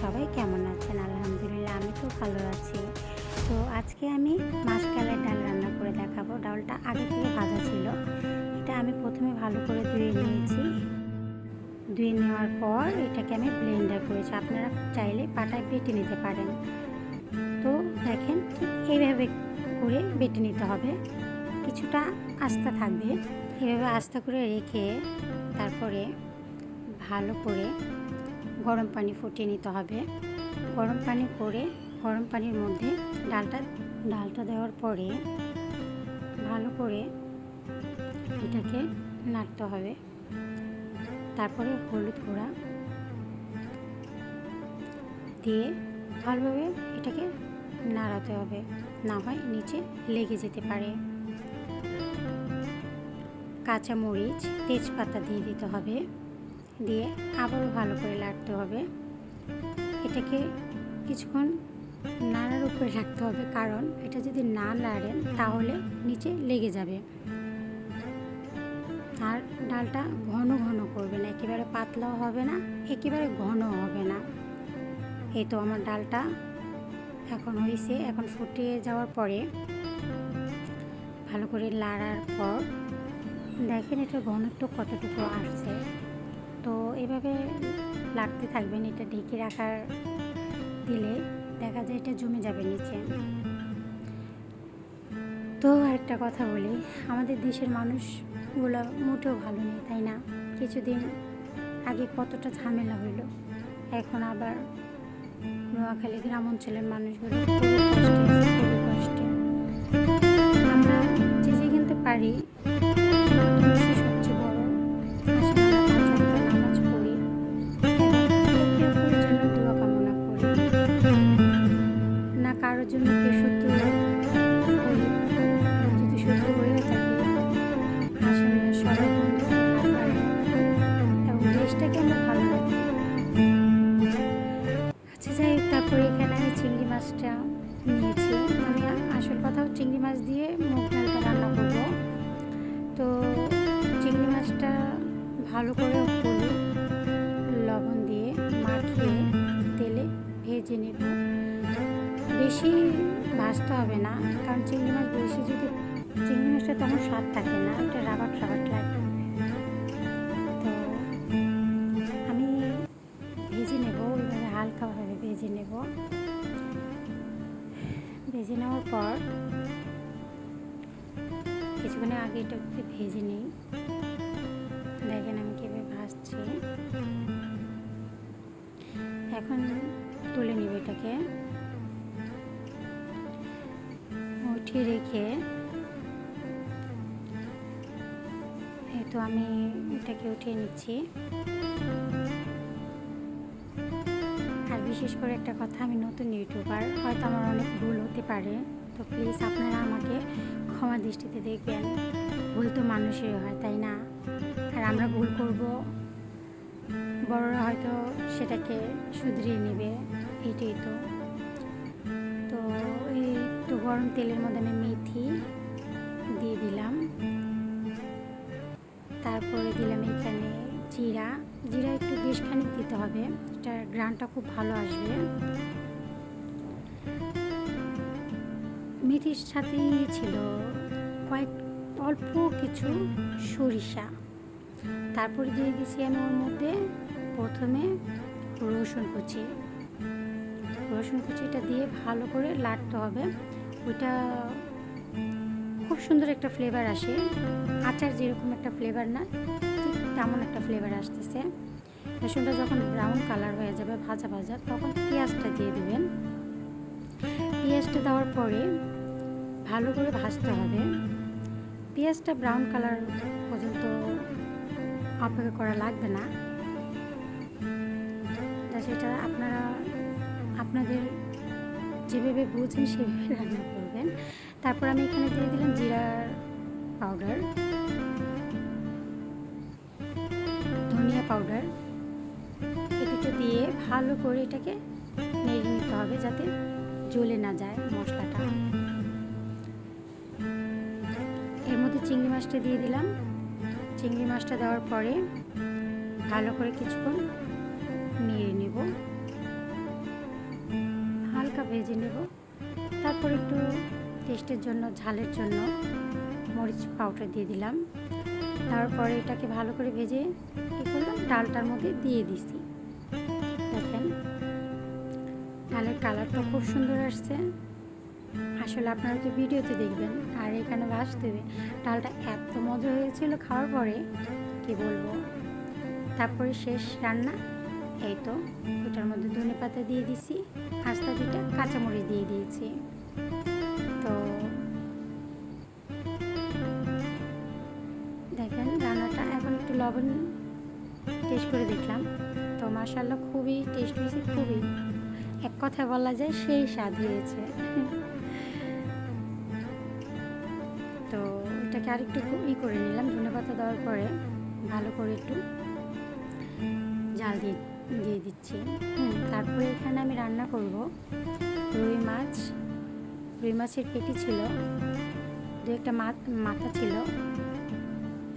সবাই কেমন আছেন? আলহামদুলিল্লাহ, আমি তো ভালো আছি। তো আজকে আমি মাসকালের ডাল রান্না করে দেখাবো। ডালটা আগে থেকে ভাজা ছিল। এটা আমি প্রথমে ভালো করে ধুয়ে নিয়েছি। ধুয়ে নেওয়ার পর এটাকে আমি ব্লেন্ডার করেছি। আপনারা চাইলে পাটায় বেটে নিতে পারেন। তো দেখেন ঠিক এইভাবে করে বেটে নিতে হবে। কিছুটা আস্থা থাকবে। এভাবে আস্থা করে রেখে তারপরে ভালো করে গরম পানি ফুটিয়ে নিতে হবে। গরম পানি করে গরম পানির মধ্যে ডালটা ডালটা দেওয়ার পরে ভালো করে এটাকে নাড়তে হবে। তারপরে হলুদ গুঁড়া দিয়ে ভালোভাবে এটাকে নাড়াতে হবে, না হয় নিচে লেগে যেতে পারে। কাঁচামরিচ, তেজপাতা দিয়ে দিতে হবে। দিয়ে আবারও ভালো করে লাড়তে হবে। এটাকে কিছুক্ষণ নাড়ার উপরে রাখতে হবে, কারণ এটা যদি না নাড়েন তাহলে নিচে লেগে যাবে। আর ডালটা ঘন ঘন করবে না একেবারে পাতলাও হবে না, একেবারে ঘন হবে না। এই তো আমার ডালটা এখন হয়েছে এখন ফুটিয়ে যাওয়ার পরে ভালো করে লাড়ার পর দেখেন এটা ঘনত্ব কতটুকু আসছে। তো এভাবে লাগতে থাকবেন এটা ঢেকে রাখার দিলে দেখা যায় এটা জমে যাবে নিচে। তো একটা কথা বলি, আমাদের দেশের মানুষগুলো মোটেও ভালো নেই, তাই না? কিছুদিন আগে কতটা ঝামেলা হইল এখন আবার নোয়াখালী গ্রাম অঞ্চলের মানুষগুলো কষ্টে। আমরা যে যেখানতে পারি করি আমরা যদি শত্রু হয়ে থাকি বন্ধু এবং দেশটাকে আমরা ভালো আচ্ছা যাই তারপরে এখানে আমি চিংড়ি মাছটা নিয়েছি। আমি আসল কথা চিংড়ি মাছ দিয়ে মুগ ডালটা রান্না করব। তো চিংড়ি মাছটা ভালো করে লবণ দিয়ে মাখিয়ে তেলে ভেজে নেব। বেশি ভাজতে হবে না, কারণ চিংড়ি মাছ বেশি যদি, চিংড়ি মাছটা তখন স্বাদ থাকে না এটা রাবার রাবার লাগবে তো আমি ভেজে নেব ওইভাবে হালকাভাবে ভেজে নেব। ভেজে নেওয়ার পর কিছুক্ষণের আগে এটা একটু ভেজে নিই। দেখেন আমি কীভাবে ভাজছি। এখন তুলে নিব এটাকে। উঠিয়ে রেখে তো আমি এটাকে উঠিয়ে নিচ্ছি। আর বিশেষ করে একটা কথা, আমি নতুন ইউটিউবার, হয়তো আমার অনেক ভুল হতে পারে। তো প্লিজ আপনারা আমাকে ক্ষমা দৃষ্টিতে দেখবেন। ভুল তো মানুষেরই হয়, তাই না? আর আমরা ভুল করব, বড়রা হয়তো সেটাকে শুধরিয়ে নেবে এই তো। গরম তেলের মধ্যে আমি মেথি দিয়ে দিলাম। তারপরে দিলাম এখানে জিরা। জিরা একটু বেশ খানিক দিতে হবে, এটার গ্রানটা খুব ভালো আসবে। মেথির সাথেই ছিল কয়েক অল্প কিছু সরিষা। তারপরে দিয়ে দিয়েছি আমি ওর মধ্যে প্রথমে রসুন কুচি। রসুন কুচিটা দিয়ে ভালো করে লাড়তে হবে। ওইটা খুব সুন্দর একটা ফ্লেভার আসে। আচার যেরকম একটা ফ্লেভার না তেমন একটা ফ্লেভার আসতেছে। রসুনটা যখন ব্রাউন কালার হয়ে যাবে, ভাজা ভাজা, তখন পেঁয়াজটা দিয়ে দেবেন। পেঁয়াজটা দেওয়ার পরে ভালো করে ভাজতে হবে। পেঁয়াজটা ব্রাউন কালার পর্যন্ত অপেক্ষা করা লাগবে না। সেটা আপনারা, আপনাদের যেভাবে বুঝেন সেভাবে রান্না করবেন। তারপর আমি এখানে দিয়ে দিলাম জিরার পাউডার। ধনিয়া পাউডার। এ দিয়ে ভালো করে এটাকে নেড়ে নিতে হবে যাতে জ্বলে না যায় মশলাটা। এর মধ্যে চিংড়ি মাছটা দিয়ে দিলাম। চিংড়ি মাছটা দেওয়ার পরে ভালো করে কিছুক্ষণ নেড়ে নেব। ভেজে নেব। তারপর একটু টেস্টের জন্য, ঝালের জন্য মরিচ পাউডার দিয়ে দিলাম। তারপরে এটাকে ভালো করে ভেজে কী করলাম? ডালটার মধ্যে দিয়ে দিছি। দেখেন, ডালের কালারটা খুব সুন্দর আসছে। আসলে আপনারা তো ভিডিওতে দেখবেন, আর এখানে বাস্তবে ডালটা এত মজা হয়েছিল খাওয়ার পরে, কি বলব? তারপরে শেষ রান্না। এই তো ওটার মধ্যে ধনে পাতা দিয়ে দিছি আস্তা দুটা কাঁচামরিচ দিয়ে দিয়েছি। তো দেখেন, রান্নাটা এখন একটু লবণ টেস্ট করে দেখলাম। তো মাসাল্লাহ খুবই টেস্ট হয়েছে, খুবই। এক কথা বলা যায় সেই স্বাদ হয়েছে। তো এটাকে আরেকটু ই করে নিলাম, ধনে পাতা দেওয়ার পরে ভালো করে একটু জাল দিয়ে দিয়ে দিচ্ছি। হুম, তারপরে এখানে আমি রান্না করব রুই মাছ। রুই মাছের পেটি ছিল, দু একটা মাথা ছিল।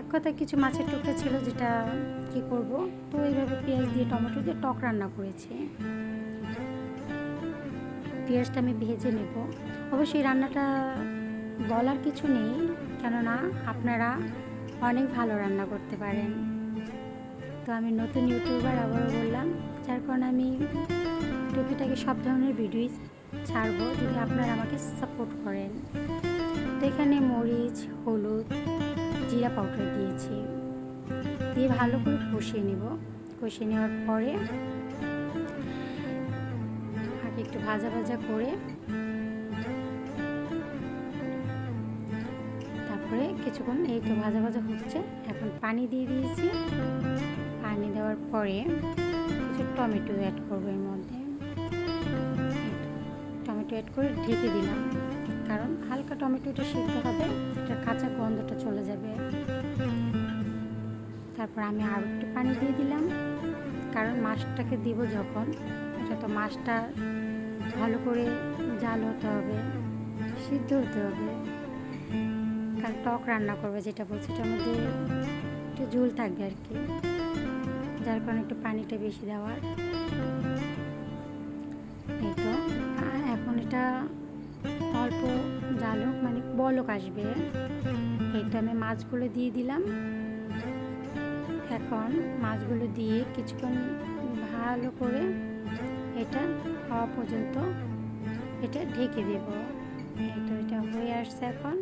এক কথা কিছু মাছের টুকরা ছিল যেটা কি করব? তো এইভাবে পেঁয়াজ দিয়ে, টমেটো দিয়ে টক রান্না করেছি। পেঁয়াজটা আমি ভেজে নেব। অবশ্যই রান্নাটা বলার কিছু নেই, কেননা আপনারা অনেক ভালো রান্না করতে পারেন। তো আমি নতুন ইউটিউবার আবারও বললাম, যার কারণে আমি টুকিটাকি সব ধরনের ভিডিওই ছাড়বো, যদি আপনারা আমাকে সাপোর্ট করেন। তো এখানে মরিচ, হলুদ, জিরা পাউডার দিয়েছি। দিয়ে ভালো করে কষিয়ে নেব। কষিয়ে নেওয়ার পরে আগে একটু ভাজা ভাজা করে তারপরে কিছুক্ষণ এই তো ভাজা ভাজা হচ্ছে, এখন পানি দিয়ে দিয়েছি। পানি দেওয়ার পরে কিছু টমেটো অ্যাড করব এর মধ্যে। টমেটো অ্যাড করে ঢেকে দিলাম, কারণ হালকা টমেটোটা সিদ্ধ হবে, এটা কাঁচা গন্ধটা চলে যাবে। তারপর আমি আরও একটু পানি দিয়ে দিলাম, কারণ মাছটাকে দিব যখন, এটা তো মাছটা ভালো করে জাল হতে হবে, সিদ্ধ হতে হবে। কারণ টক রান্না করবে যেটা বলছে, এটার মধ্যে একটু ঝুল থাকবে আর কি। যার কারণে একটু পানিটা বেশি দেওয়ার। এই তো এখন এটা অল্প জালুক মানে বলক আসবে। এই তো আমি মাছগুলো দিয়ে দিলাম। এখন মাছগুলো দিয়ে কিছুক্ষণ ভালো করে এটা হওয়া পর্যন্ত এটা ঢেকে দেব। এই তো এটা হয়ে আসছে এখন।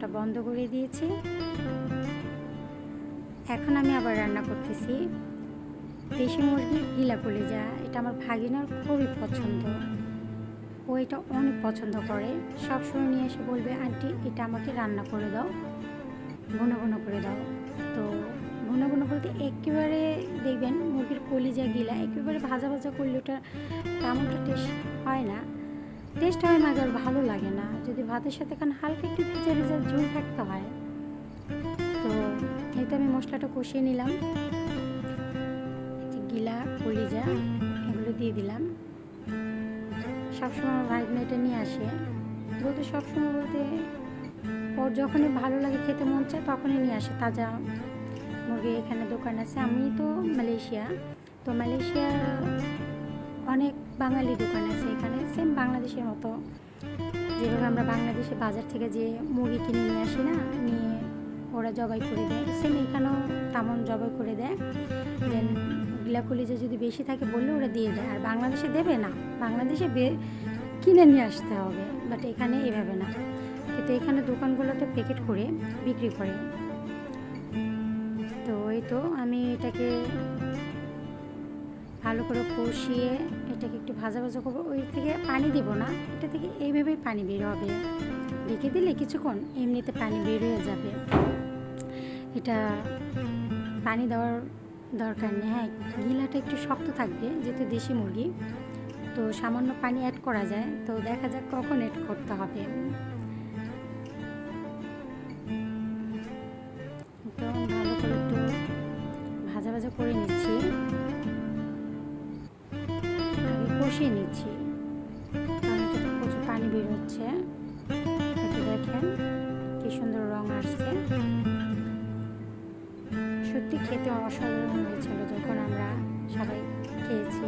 চুলাটা বন্ধ করে দিয়েছি। এখন আমি আবার রান্না করতেছি। দেশি মুরগির গিলা কলিজা, এটা আমার ভাগিনার খুবই পছন্দ। ও এটা অনেক পছন্দ করে। সবসময় নিয়ে এসে বলবে, আন্টি, এটা আমাকে রান্না করে দাও। ঘন ঘন করে দাও। তো ঘন ঘন বলতে একেবারে দেখবেন মুরগির কলিজা গিলা, একেবারে ভাজা ভাজা করলে ওটা তেমনটা টেস্ট হয় না। টেস্ট হয় না আর ভালো লাগে না। যদি ভাতের সাথে কারণ হালকা একটু ভিজা ভিজা ঝোল থাকতে হয়, তো এই তো আমি মশলাটা কষিয়ে নিলাম। গিলা, কলিজা, এগুলো দিয়ে দিলাম। সবসময় ভাই এটা নিয়ে আসে। বলতে সবসময় বলতে ওর যখনই ভালো লাগে খেতে মন চায় তখনই নিয়ে আসে। তাজা মুরগি এখানে দোকান আছে। আমি তো মালয়েশিয়া। তো মালয়েশিয়া অনেক বাঙালি দোকান আছে এখানে। সেম বাংলাদেশের মতো। যেভাবে আমরা বাংলাদেশে বাজার থেকে যে মুরগি কিনে নিয়ে আসি না, নিয়ে ওরা জবাই করে দেয়। সেম এখানেও তেমন জবাই করে দেয়। দেন গিলাকুলিজা যদি বেশি থাকে বললে ওরা দিয়ে দেয়। আর বাংলাদেশে দেবে না। বাংলাদেশে কিনে নিয়ে আসতে হবে। বাট এখানে এভাবে না। কিন্তু এখানে দোকানগুলোতে প্যাকেট করে বিক্রি করে। তো এই তো আমি এটাকে ভালো করে কষিয়ে এটাকে একটু ভাজা ভাজা করব। ওই থেকে পানি দেব না। এটা থেকে এইভাবেই পানি বের হবে। রেখে দিলে কিছুক্ষণ এমনিতে পানি বের হয়ে যাবে। এটা পানি দেওয়ার দরকার নেই। হ্যাঁ গিলাটা একটু শক্ত থাকবে, যেহেতু দেশি মুরগি। তো সামান্য পানি অ্যাড করা যায়। তো দেখা যাক কখন অ্যাড করতে হবে। তো ভালো করে একটু ভাজা ভাজা করে নিচ্ছি। কষিয়ে নিচ্ছি প্রচুর পানি বের হচ্ছে। একটু দেখেন কি সুন্দর রং আসছে। সত্যি খেতে অসাধারণ হয়েছিল যখন আমরা সবাই খেয়েছি।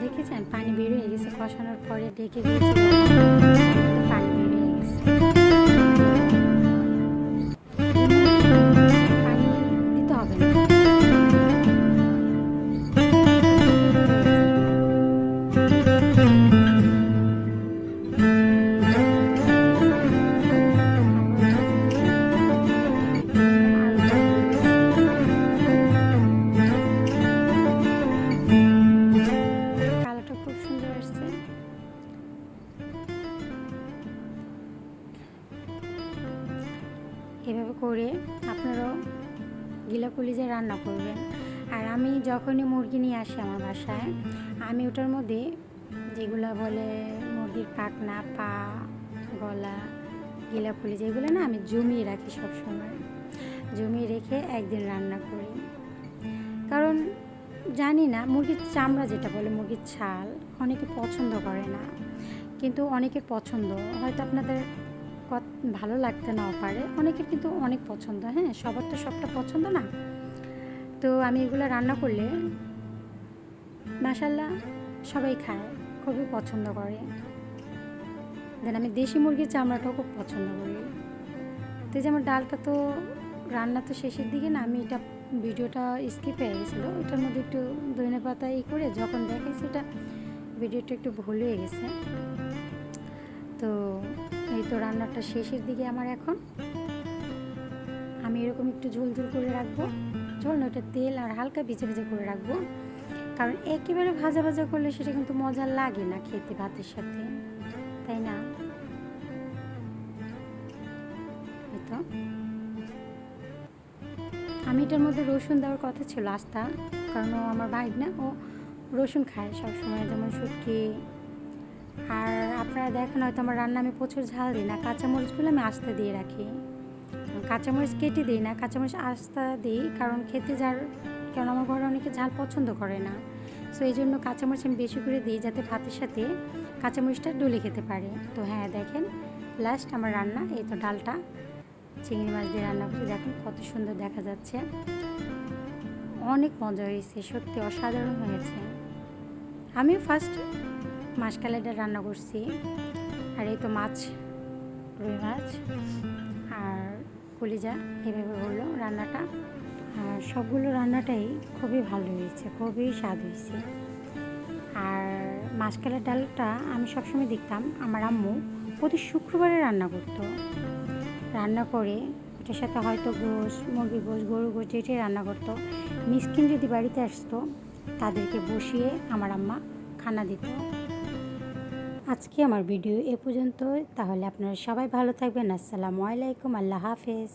দেখেছেন? পানি বের হয়ে গেছে, কষানোর পরে ডেকে দিয়েছি কলিজা রান্না করবেন আর আমি যখনই মুরগি নিয়ে আসি আমার বাসায়, আমি ওটার মধ্যে যেগুলো বলে মুরগির পাখনা, পা, গলা গিলা কলিজা এগুলো না আমি জমিয়ে রাখি সবসময়। জমিয়ে রেখে একদিন রান্না করি। কারণ জানি না, মুরগির চামড়া যেটা বলে মুরগির ছাল অনেকে পছন্দ করে না। কিন্তু অনেকের পছন্দ। হয়তো আপনাদের ভালো লাগতে নাও পারে, অনেকের কিন্তু অনেক পছন্দ। হ্যাঁ সবার তো সবটা পছন্দ না। তো আমি এগুলো রান্না করলে মাসাল্লাহ সবাই খায়, খুবই পছন্দ করে। দেন আমি দেশি মুরগির চামড়াটাও খুব পছন্দ করি। তো যে আমার ডালটা তো রান্না তো শেষের দিকে না, আমি এটা ভিডিওটা স্কিপ হয়ে গেছিল এটার মধ্যে একটু ধনে পাতা ই করে যখন দেখাইছি এটা ভিডিওটা একটু ভুল হয়ে গেছে। তো এই তো রান্নাটা শেষের দিকে আমার এখন। আমি এরকম একটু ঝোল ঝোল করে রাখব। ঝোল না ওটা তেল আর হালকা ভিজে ভিজে করে রাখব। কারণ একেবারে ভাজা ভাজা করলে সেটা কিন্তু মজা লাগে না খেতে ভাতের সাথে। তাই না? আমি এটার মধ্যে রসুন দেওয়ার কথা ছিল আস্তা, কারণ ও আমার ভাই না, ও রসুন খায় সবসময়, যেমন শুটকি। আর আপনারা দেখেন হয়তো আমার রান্না আমি প্রচুর ঝাল দিই না, কাঁচামরিচগুলো আমি আস্তে দিয়ে রাখি। কাঁচামরিচ কেটে দিই না, কাঁচামরিচ আস্তা দিই কারণ খেতে যার, কারণ আমার ঘরে অনেকে ঝাল পছন্দ করে না। সো এই জন্য কাঁচামরিচ আমি বেশি করে দিই যাতে ভাতের সাথে কাঁচামরিচটা ডলে খেতে পারে। তো হ্যাঁ দেখেন লাস্ট আমার রান্না, এই তো ডালটা। চিংড়ি মাছ দিয়ে রান্না করছি দেখেন কত সুন্দর দেখা যাচ্ছে। অনেক মজা হয়েছে, সত্যি অসাধারণ হয়েছে। আমিও ফার্স্ট মাসকালাইটা রান্না করছি। আর এই তো মাছ, রুই মাছ, আর কলিজা এভাবে হলো রান্নাটা। আর সবগুলো রান্নাটাই খুবই ভালো হয়েছে, খুবই স্বাদ হয়েছে। আর মাসকালের ডালটা আমি সবসময় দেখতাম, আমার আম্মু প্রতি শুক্রবারে রান্না করতো। রান্না করে ওটার সাথে হয়তো গোশ মুরগি গোশ গরু গোশ যেটাই রান্না করতো, মিসকিন যদি বাড়িতে আসতো, তাদেরকে বসিয়ে আমার আম্মা খানা দিত। আজকে আমার ভিডিও এ পর্যন্ত তাহলে আপনারা সবাই ভালো থাকবেন। আসসালামু আলাইকুম। আল্লাহ হাফেজ।